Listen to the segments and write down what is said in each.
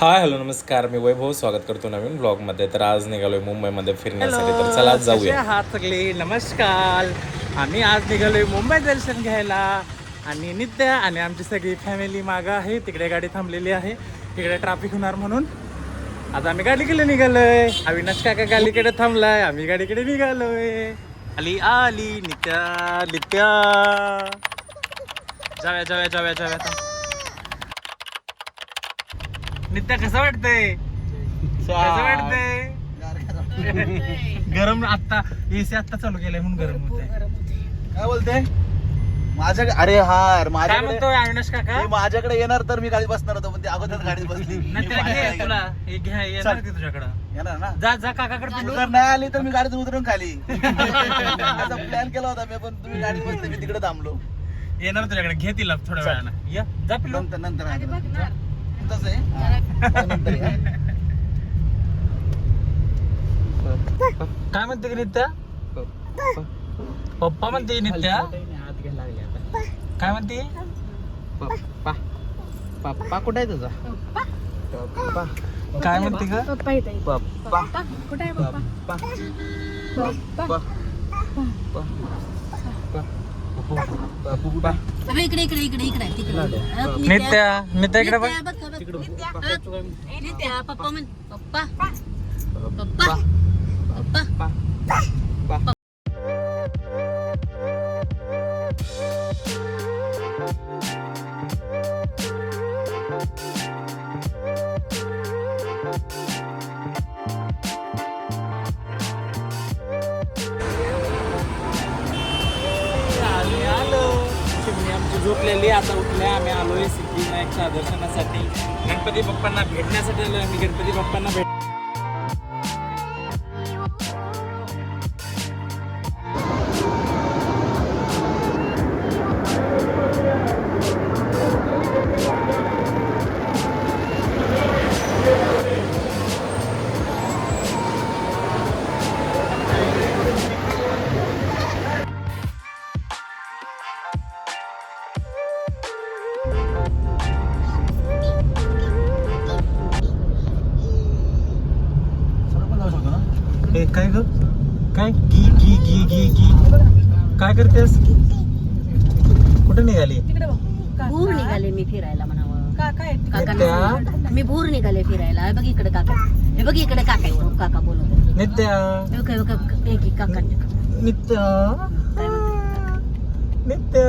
Hi hello नमस्कार. मी वैभव स्वागत करतो नवीन ब्लॉगमध्ये. तर आज निघालोय मुंबईमध्ये फिरण्यासाठी. तर चला आज जाऊया. आहात सगळे. नमस्कार. आम्ही आज निघालोय मुंबई दर्शन घ्यायला. आणि नित्य आणि आमची सगळी फॅमिली मागं आहे. तिकडे गाडी थांबलेली आहे. तिकडे ट्रॅफिक होणार म्हणून. आता आम्ही गाडीकडे निघालोय. अविनाश काका गाडीकडे थांबलाय. आम्ही गाडीकडे निघालोय. आली आली नित्या नित्या. जाऊया जाऊया जाऊया थांब. नित्या कसं वाटतंय? कसं वाटतंय? गरम आता एसी आता चालू केलंय म्हणून गरम होत काय बोलते? माझ्या अरे हार काय माझ्याकडे म्हणतोय अविनाश काका? मी माझ्याकडे येणार तर मी गाडीत बसणार होतो पण ते अगोदर गाडीत बसली. मी नाही त्याला घे माझ्याकडे तुला. हे घ्या येणार ती तुझ्याकडं. येणार ना? जा जा काकाकडे. जर नाही आली तर मी गाडीत उतरून खाली. असा प्लॅन केला होता मी पण तुम्ही गाडीत बसले मी तिकडे थांबलो. येणार तुझ्याकडे. घे तिला थोड्या वेळानं. या जा पिल्लू नंतर नंतर. हा, या. काय म्हणते की नित्या? पप्पा म्हणते नित्या? काय म्हणते? पप्पा. पप्पा कुठे आहे तुझा? पप्पा. काय म्हणते का पप्पा आहे. कुठे आहे पप्पा. पप्पा. अबे इकडे इकडे इकडे इकडे तिकडे. अ, नित्या. नित्या इकडे बघ. नित्या, बघ, बघ. नित्या, अ, नित्या पप्पा म्हण. पप्पा. पप्पा. पप्पा. उठलेली आता उठल्या आम्ही आलोय सिद्धिविनायकच्या दर्शनासाठी. गणपती बाप्पांना भेटण्यासाठी आलोय आम्ही. गणपती बाप्पांना भेट काय ग? काय? गी गी गी गी गी काय करतेस? कुठे निघाली? भूर निघाले मी फिरायला म्हणावं? काका मी भूर निघाले फिरायला. हे बघ इकडे काका. हे बघ इकडे काका काका बोलत. नित्या? काका. नित्या? नित्या?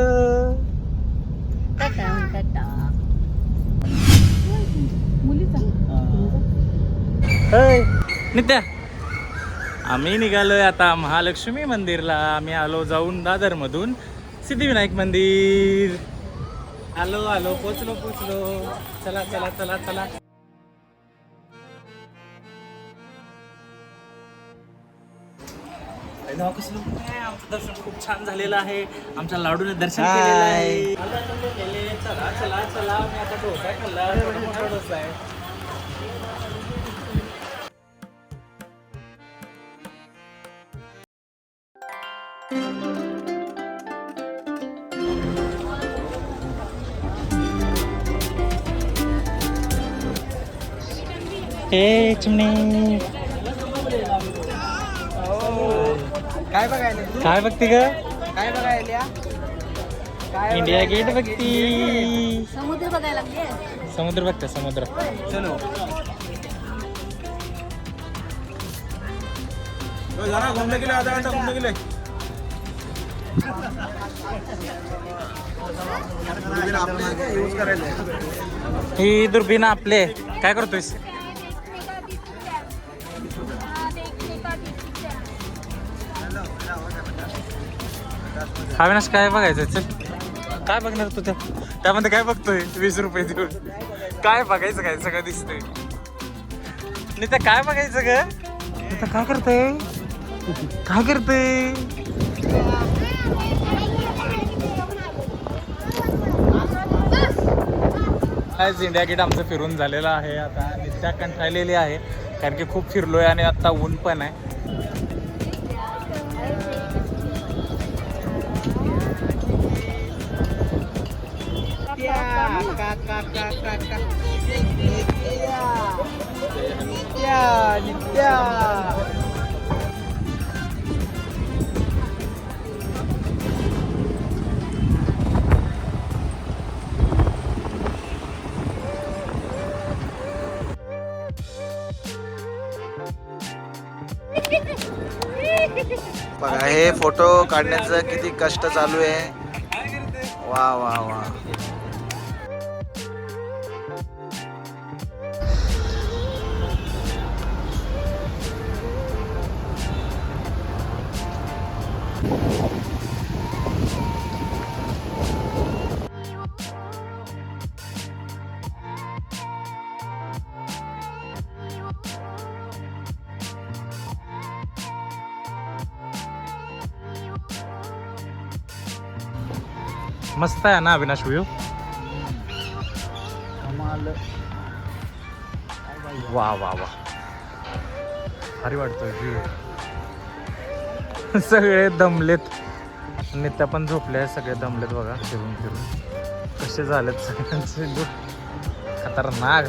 टाटा टाटा. हाय. नित्या? आम्ही निघालोय आता महालक्ष्मी मंदिरला. आम्ही आलो जाऊन दादर मधून सिद्धिविनायक मंदिर. आलो आलो पोचलो पोचलो. चला चला चला चला? आमचं दर्शन खूप छान झालेलं आहे. आमच्या लाडूने दर्शन. केलेलं आहे. चला चला चला. मी आता डोसा खाल्ला. मोठा डोसा आहे. ए चिमणी. काय बघायला? काय बघते ग? काय बघायला? इंडिया गेट बघती. समुद्र बघायला लागले समुद्र बघते समुद्र. चलो. घूमने के लिए आधा घंटा घूमने के लिए ही दुर्बीन आपले. काय करतोयस? अविनाश काय बघायचं चल. काय बघणार तू त्या? त्यामध्ये काय बघतोय? वीस रुपये देऊन. काय बघायचं काय? सगळं दिसतंय. नाही तर काय बघायचं ग? काय करतोय? काय करतोय? आज इंडिया गेट आमचं फिरून झालेलं आहे. आता नित्या कंटाळलेली आहे. कारण की खूप फिरलोय आणि आता ऊन पण आहे. नित्या. बघा हे फोटो काढण्याचं किती कष्ट चालू आहे. वा वा वा. मस्त आहे ना अविनाश व्ह्यू? वा वा वा. भारी वाटतोय व्ह्यू सगळे दमलेत. नित्या पण झोपले आहेत सगळे दमलेत बघा फिरून फिरून. कसे झालेत सगळ्यांचे look. खतरनाक.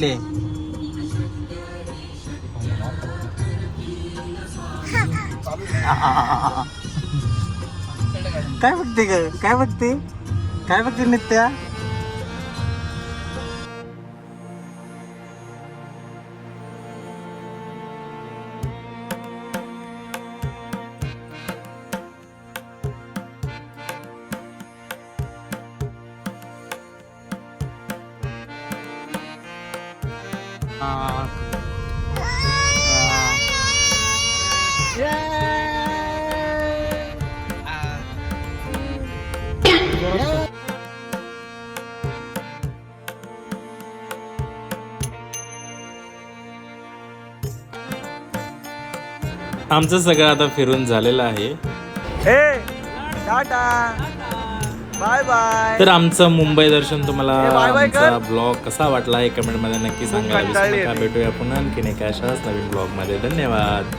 ले। काय बघते ग? काय बघते? काय बघते नित्या? आमचं सगळं आता फिरून झालेलं आहे. हे टाटा. बाय बाय तर आमचं मुंबई दर्शन तुम्हाला. आमचा ब्लॉग कसा वाटला हे कमेंटमध्ये नक्की आहे. भेटूया पुन्हा आणखीन एका अशाच नवीन ब्लॉगमध्ये धन्यवाद